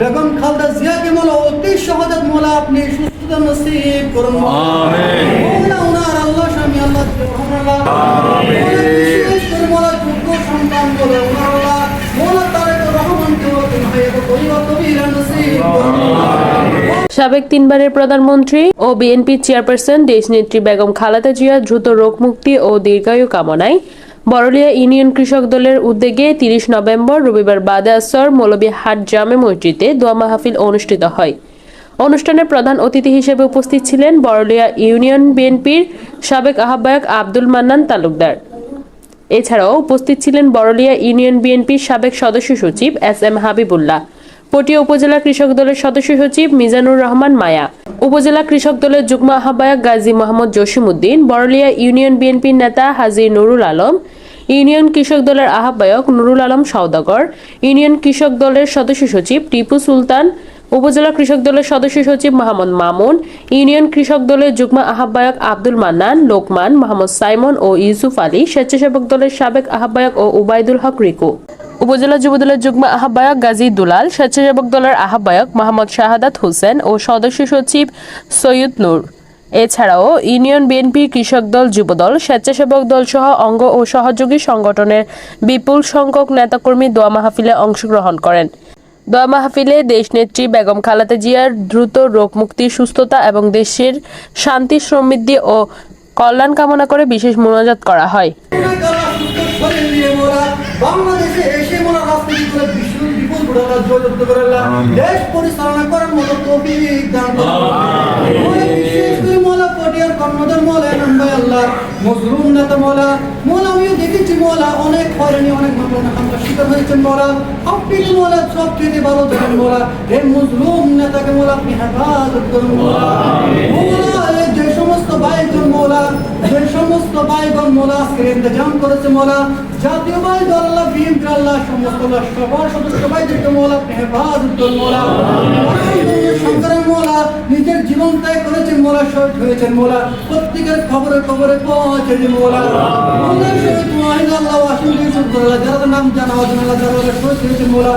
বেগম খালদা জিয়াকে মোলা অতি সহজত মোলা আপনি সুস্থতা নসিব করুন। আমিন। মোলা ওনার আল্লাহ স্বামী আল্লাহ আল্লাহ বিশেষ করে মোলা যোগ্য সন্তান বলে আল্লাহ? মোলা তারেক রহমানকে ওরকম হয়ে পরিবার কবিরা নসিব করুন। সাবেক তিনবারের প্রধানমন্ত্রী ও বিএনপি চেয়ারপারসন দেশনেত্রী বেগম খালেদা জিয়া দ্রুত রোগমুক্তি ও দীর্ঘায়ু কামনায় বড়লিয়া ইউনিয়ন কৃষক দলের উদ্যোগে তিরিশ নভেম্বর রবিবার বাদে আসর মৌলবী হাট জামে মসজিদে দোয়া মাহফিল অনুষ্ঠিত হয়। অনুষ্ঠানে প্রধান অতিথি হিসেবে উপস্থিত ছিলেন বড়লিয়া ইউনিয়ন বিএনপির সাবেক আহ্বায়ক আব্দুল মান্নান তালুকদার। এছাড়াও উপস্থিত ছিলেন বড়লিয়া ইউনিয়ন বিএনপির সাবেক সদস্য সচিব এস এম হাবিবুল্লাহ, পটিয়া উপজেলা কৃষক দলের সদস্য সচিব মিজানুর রহমান মায়া, উপজেলা কৃষক দলের যুগ্ম আহ্বায়ক গাজী মোহাম্মদ জসিমউদ্দিন, বড়লিয়া ইউনিয়ন বিএনপির নেতা হাজী নুরুল আলম ইউনিয়ন কৃষক দলের আহ্বায়ক নুরুল আলম সওদাগর, ইউনিয়ন কৃষক দলের সদস্য সচিব টিপু সুলতান, উপজেলা কৃষক দলের সদস্য সচিব মোহাম্মদ মামুন, ইউনিয়ন কৃষক দলের যুগ্ম আহ্বায়ক আব্দুল মান্নান, লোকমান, মোহাম্মদ সাইমন ও ইউসুফ আলী, স্বেচ্ছাসেবক দলের সাবেক আহ্বায়ক ও উবায়দুল হক রিকু। উপজেলা যুবদলের যুগ্ম আহ্বায়ক গাজী দুলাল, স্বেচ্ছাসেবক দলের আহ্বায়ক মোহাম্মদ শাহাদাত হোসেন ও সদস্য সচিব সৈয়দ নূর। এছাড়াও ইউনিয়ন বিএনপি কৃষক দল যুবদল স্বেচ্ছাসেবক দল সহ অঙ্গ ও সহযোগী সংগঠনের বিপুল সংখ্যক নেতাকর্মী দোয়া মাহফিলে অংশগ্রহণ করেন। দোয়া মাহফিলে দেশনেত্রী বেগম খালেদা জিয়ার দ্রুত রোগমুক্তি সুস্থতা এবং দেশের শান্তি সমৃদ্ধি ও কল্যাণ কামনা করে বিশেষ মোনাজাত করা হয়। বাংলাদেশে এসে মোরা রাজনীতি করে বিশ্ব বিপুল ঘটনা দেশ পরিচালনা করার মতো দান মজলুম নেতা মোলা মোলা আমিও দেখেছি মোলা, অনেক হয়রানি, অনেক ঘটনা আমরা শিকার হয়েছেন মোলা। আপনি তো মোলা, সব ভালো থাকেন মোলা। এই মজলুম নেতাকে মোলা, আপনি হেফাজত করুন মোলা। যে সমস্ত ভাইগণ মোলা, যে সমস্ত ভাইগণ মোলা আজকে ইন্তজাম করেছে মোলা, জাতীয় ভাই দল আল্লাহ বিএনপি আল্লাহ, সমস্ত সবার সদস্য ভাইদেরকে মোলা, আপনি হেফাজত মোলা। মোলা শহীদ হয়েছেন মোলা। প্রত্যেকের খবরে খবরে পৌঁছেছেন মোলা। মোলা শহীদ ওয়াহিদ আল্লাহ ওয়াসিম ইউসুফ যারা নাম জানা অজানা যারা শহীদ হয়েছেন মোলা।